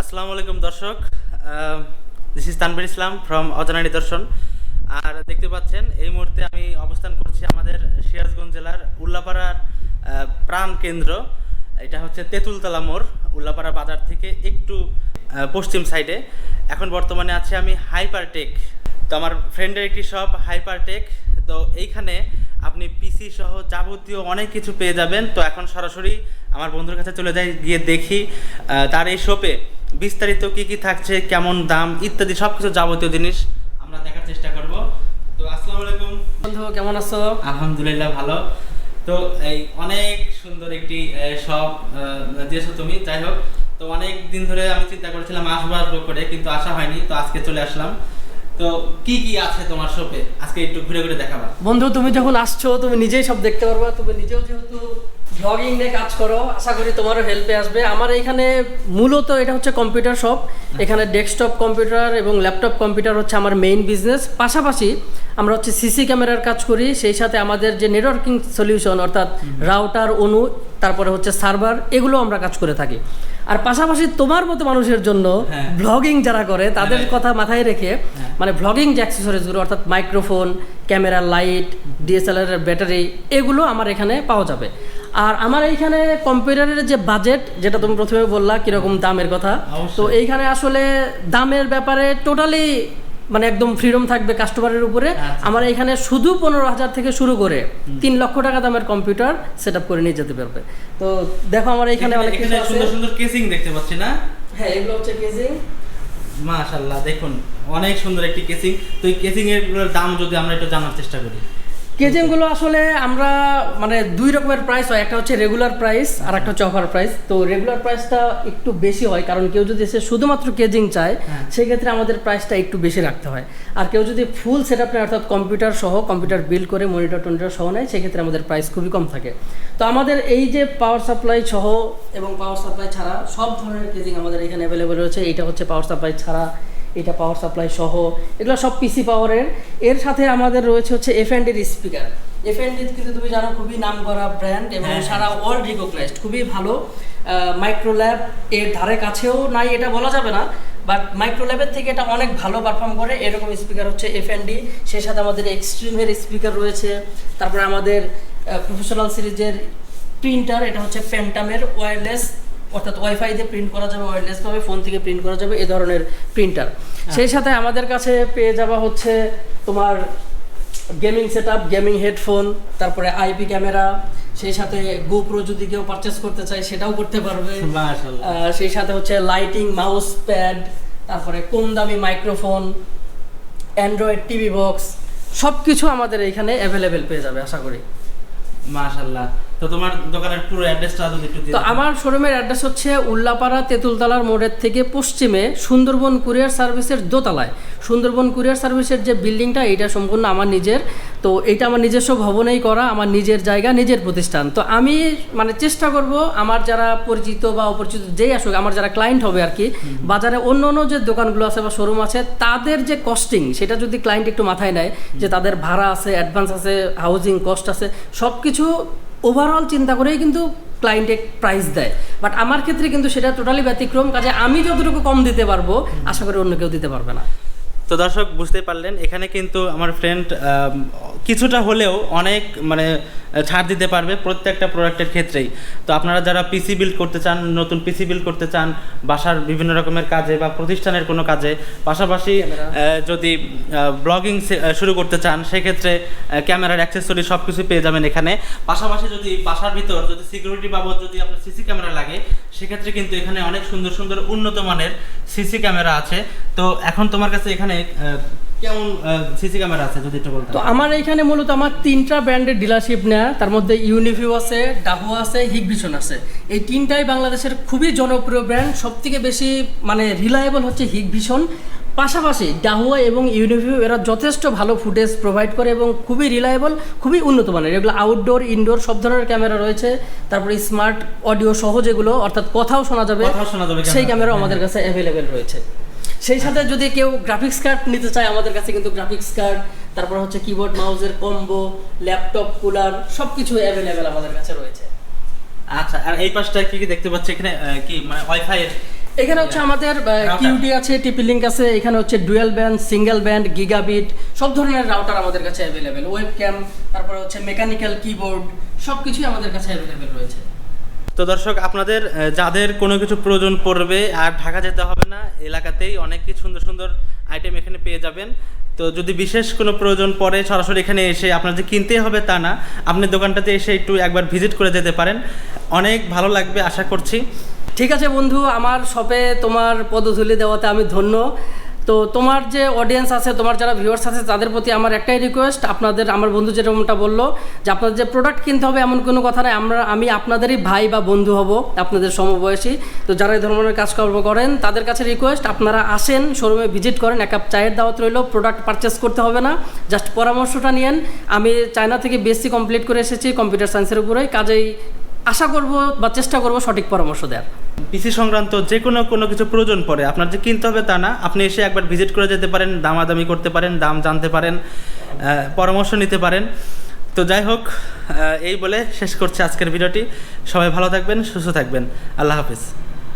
আসসালামু আলাইকুম দর্শক। This is Tanvir Islam from অজানা নিদর্শন। আর দেখতে পাচ্ছেন, এই মুহূর্তে আমি অবস্থান করছি আমাদের সিরাজগঞ্জ জেলার উল্লাপাড়ার প্রাণ কেন্দ্র। এটা হচ্ছে তেঁতুলতলা মোড়, উল্লাপাড়া বাজার থেকে একটু পশ্চিম সাইডে। এখন বর্তমানে আছে আমি হাইপারটেক। তো আমার ফ্রেন্ডের একটি শপ হাইপারটেক। তো এইখানে আপনি পিসি সহ যাবতীয় অনেক কিছু পেয়ে যাবেন। তো এখন সরাসরি আমার বন্ধুর কাছে চলে যাই, গিয়ে দেখি তার এই শপে বিস্তারিত কি কি থাকছে কেমন দাম ইত্যাদি সব কিছু যাবতীয় জিনিস আমরা দেখার চেষ্টা করব। তো আসসালামু আলাইকুম। বন্ধু কেমন আছো? আলহামদুলিল্লাহ ভালো। তো এই অনেক সুন্দর একটি শপ দিয়েছ তুমি যাই হোক। তো অনেক দিন ধরে আমি চিন্তা করেছিলাম আসব আসব করে কিন্তু আসা হয়নি তো আজকে চলে আসলাম। তো কি কি আছে তোমার শপে? আজকে একটু ঘুরে ঘুরে দেখাবা। বন্ধু তুমি যখন আসছো তুমি নিজেই সব দেখতে পারবা তুমি নিজেও যেহেতু ব্লগিং নিয়ে কাজ করো আশা করি তোমারও হেল্পে আসবে আমার এইখানে মূলত এটা হচ্ছে কম্পিউটার শপ এখানে ডেস্কটপ কম্পিউটার এবং ল্যাপটপ কম্পিউটার হচ্ছে আমার মেইন বিজনেস পাশাপাশি আমরা হচ্ছে সিসি ক্যামেরার কাজ করি সেই সাথে আমাদের যে নেটওয়ার্কিং সলিউশন অর্থাৎ রাউটার অনু তারপরে হচ্ছে সার্ভার এগুলো আমরা কাজ করে থাকি আর পাশাপাশি তোমার মতো মানুষের জন্য হ্যাঁ। ব্লগিং যারা করে তাদের হ্যাঁ। কথা মাথায় রেখে হ্যাঁ। মানে ভ্লগিং যে অ্যাক্সেসরিজগুলো অর্থাৎ microphone camera light DSLR battery এগুলো আমার এখানে পাওয়া যাবে আর আমার এইখানে কম্পিউটারের যে বাজেট যেটা তুমি প্রথমে বললা কীরকম দামের কথা তো এইখানে আসলে দামের ব্যাপারে টোটালি মানে একদম ফ্রিডম থাকবে কাস্টমারের উপরে। আচ্ছা। আমার এখানে শুধু পনেরো হাজার থেকে শুরু করে তিন লক্ষ টাকা দামের কম্পিউটার সেট আপ করে নিয়ে যেতে পারবে। তো দেখো আমার এখানে অনেক সুন্দর সুন্দর কেসিং দেখতে পাচ্ছি না? হ্যাঁ এগুলো হচ্ছে কেজিং মাশাল্লাহ দেখুন অনেক সুন্দর একটি কেসিং তো এই কেসিং এর দাম যদি আমরা একটু জানার চেষ্টা করি। কেজিংগুলো আসলে আমরা মানে দুই রকমের প্রাইস হয় একটা হচ্ছে রেগুলার প্রাইস আর একটা হচ্ছে অফার প্রাইস তো রেগুলার প্রাইসটা একটু বেশি হয় কারণ কেউ যদি এসে শুধুমাত্র কেজিং চায় হ্যাঁ। সেক্ষেত্রে আমাদের প্রাইসটা একটু বেশি রাখতে হয়। আর কেউ যদি ফুল সেট আপ নেয় অর্থাৎ কম্পিউটার সহ কম্পিউটার বিল করে মনিটর টনিটর সহ নেয় সেক্ষেত্রে আমাদের প্রাইস খুবই কম থাকে। তো আমাদের এই যে পাওয়ার সাপ্লাই সহ এবং পাওয়ার সাপ্লাই ছাড়া সব ধরনের কেজিং আমাদের এখানে অ্যাভেলেবেল রয়েছে। এইটা হচ্ছে পাওয়ার সাপ্লাই ছাড়া এটা পাওয়ার সাপ্লাই সহ এগুলো সব পিসি পাওয়ারের এর। সাথে আমাদের রয়েছে হচ্ছে F and speaker F and কিন্তু তুমি জানো খুবই নাম করা ব্র্যান্ড এবং হ্যাঁ। সারা ওয়ার্ল্ড রিকগনাইজড খুবই ভালো। মাইক্রোল্যাব এর ধারে কাছেও নাই এটা বলা যাবে না বাট মাইক্রোল্যাবের থেকে এটা অনেক ভালো পারফর্ম করে। এরকম স্পিকার হচ্ছে এফ ডি সেই সাথে আমাদের এক্সট্রিমের স্পিকার রয়েছে। তারপরে আমাদের প্রফেশনাল সিরিজের প্রিন্টার এটা হচ্ছে প্যান্টামের ওয়্যারলেস অর্থাৎ ওয়াইফাই দিয়ে প্রিন্ট করা যাবে ওয়্যারলেসভাবে ফোন থেকে প্রিন্ট করা যাবে এ ধরনের প্রিন্টার সেই সাথে আমাদের কাছে পেয়ে যাওয়া হচ্ছে তোমার gaming set up gaming headphone তারপরে আইপি ক্যামেরা সেই সাথে গোপ্রো যদি কেউ পারচেস করতে চায় সেটাও করতে পারবে। সেই সাথে হচ্ছে লাইটিং মাউস প্যাড তারপরে কম দামি মাইক্রোফোন অ্যান্ড্রয়েড টিভি বক্স সব কিছু আমাদের এইখানে অ্যাভেলেবেল পেয়ে যাবে আশা করি। মাশাল্লাহ তো তোমার দোকানের পুরো অ্যাড্রেসটা যদি একটু তো আমার শোরুমের অ্যাড্রেস হচ্ছে উল্লাপাড়া তেঁতুলতলার মোড়ের থেকে পশ্চিমে সুন্দরবন কুরিয়ার সার্ভিসের দোতলায়। সুন্দরবন কুরিয়ার সার্ভিসের যে বিল্ডিংটা এটা সম্পূর্ণ আমার নিজের। তো এটা আমার নিজস্ব ভবনেই করা আমার নিজের জায়গা নিজের প্রতিষ্ঠান। তো আমি মানে চেষ্টা করব আমার যারা পরিচিত বা অপরিচিত যেই আসুক আমার যারা ক্লায়েন্ট হবে আর কি বাজারে অন্য অন্য যে দোকানগুলো আছে বা শোরুম আছে তাদের যে কস্টিং সেটা যদি ক্লায়েন্ট একটু মাথায় নেয় যে তাদের ভাড়া আছে অ্যাডভান্স আছে হাউজিং কস্ট আছে সব কিছু ওভারঅল চিন্তা করেই কিন্তু ক্লায়েন্টে প্রাইস দেয়। বাট আমার ক্ষেত্রে কিন্তু সেটা টোটালি ব্যতিক্রম। কাজে আমি যতটুকু কম দিতে পারব, আশা করি অন্য কেউ দিতে পারবে না। তো দর্শক বুঝতেই পারলেন এখানে কিন্তু আমার ফ্রেন্ড কিছুটা হলেও অনেক মানে ছাড় দিতে পারবে প্রত্যেকটা প্রোডাক্টের ক্ষেত্রেই। তো আপনারা যারা পিসি বিল্ড করতে চান নতুন পিসি বিল্ড করতে চান বাসার বিভিন্ন রকমের কাজে বা প্রতিষ্ঠানের কোনো কাজে পাশাপাশি যদি ব্লগিং শুরু করতে চান সেক্ষেত্রে ক্যামেরার অ্যাক্সেসরি সব কিছু পেয়ে যাবেন এখানে। পাশাপাশি যদি বাসার ভিতর যদি সিকিউরিটি বাবদ যদি আপনার সিসি ক্যামেরা লাগে সেক্ষেত্রে কিন্তু এখানে অনেক সুন্দর সুন্দর উন্নত মানের সিসি ক্যামেরা আছে। তো এখন তোমার কাছে এখানে কেমন সিসি ক্যামেরা আছে যদি একটু বলতে তো আমার এইখানে মূলত আমার তিনটা ব্র্যান্ডের ডিলারশিপ নেয়া। তার মধ্যে ইউনিভিউ আছে ডাহু আছে হিগভিশন আছে। এই তিনটাই বাংলাদেশের খুবই জনপ্রিয় ব্র্যান্ড। সবথেকে বেশি মানে রিলায়েবল হচ্ছে হিগভিশন পাশাপাশি ডাহুয়া এবং ইউনিভিউ এরা যথেষ্ট ভালো ফুটেজ প্রোভাইড করে এবং খুবই রিলায়েবল খুবই উন্নত মানের। এগুলো আউটডোর ইনডোর সব ধরনের ক্যামেরা রয়েছে। তারপরে স্মার্ট অডিও সহ যেগুলো অর্থাৎ কথাও শোনা যাবে সেই ক্যামেরা। ক্যামেরাও আমাদের কাছে অ্যাভেলেবেল রয়েছে। সেই সাথে যদি কেউ গ্রাফিক্স কার্ড নিতে চায় আমাদের কাছে কিন্তু গ্রাফিক্স কার্ড তারপর হচ্ছে কিবোর্ড মাউসের কম্বো ল্যাপটপ কুলার সব কিছু অ্যাভেলেবেল আমাদের কাছে রয়েছে। আচ্ছা আর এই পাশটা কি কি দেখতে পাচ্ছি? এখানে কি মানে ওয়াইফাই এর এখানে হচ্ছে আমাদের কিউডি আছে টিপি লিঙ্ক আছে এখানে হচ্ছে dual band single band gigabit সব ধরনের রাউটার আমাদের কাছে অ্যাভেলেবেল ওয়েব ক্যাম তারপরে হচ্ছে মেকানিক্যাল কিবোর্ড সব কিছুই আমাদের কাছে অ্যাভেলেবেল রয়েছে। তো দর্শক আপনাদের যাদের কোনো কিছু প্রয়োজন পড়বে আর ঢাকা যেতে হবে না এলাকাতেই অনেক কিছু সুন্দর সুন্দর আইটেম এখানে পেয়ে যাবেন। তো যদি বিশেষ কোনো প্রয়োজন পড়ে সরাসরি এখানে এসে আপনার যে কিনতে হবে তা না আপনি দোকানটাতে এসে একটু একবার ভিজিট করে যেতে পারেন। অনেক ভালো লাগবে আশা করছি। ঠিক আছে বন্ধু, আমার শপে তোমার পদধূলি দেওয়াতে আমি ধন্য। তো তোমার যে অডিয়েন্স আছে, তোমার যারা ভিউয়ার্স আছে, তাদের প্রতি আমার একটাই রিকোয়েস্ট আপনাদের, আমার বন্ধু যেরকমটা বলল, যে আপনাদের যে প্রোডাক্ট কিনতে হবে এমন কোনো কথা নয় আমরা, আমি আপনাদেরই ভাই বা বন্ধু হব, আপনাদের সমবয়সী। তো যারা এই ধরনের কাজকর্ম করেন, তাদের কাছে রিকোয়েস্ট আপনারা আসেন শোরুমে ভিজিট করেন, এক কাপ চায়ের দাওয়াত রইল প্রোডাক্ট পারচেস করতে হবে না। জাস্ট পরামর্শটা নিয়েন, আমি চায়না থেকে বিএসসি কমপ্লিট করে এসেছি কম্পিউটার সায়েন্সের উপরেই কাজেই আশা করব বা চেষ্টা করব সঠিক পরামর্শ দেওয়ার। পিসি সংক্রান্ত যে কোনো কোনো কিছু প্রয়োজন পড়ে, আপনার যে কিনতে হবে তা না। আপনি এসে একবার ভিজিট করে যেতে পারেন, দামাদামি করতে পারেন, দাম জানতে পারেন পরামর্শ নিতে পারেন। তো যাই হোক এই বলে শেষ করছি আজকের ভিডিওটি। সবাই ভালো থাকবেন, সুস্থ থাকবেন। আল্লাহ হাফিজ।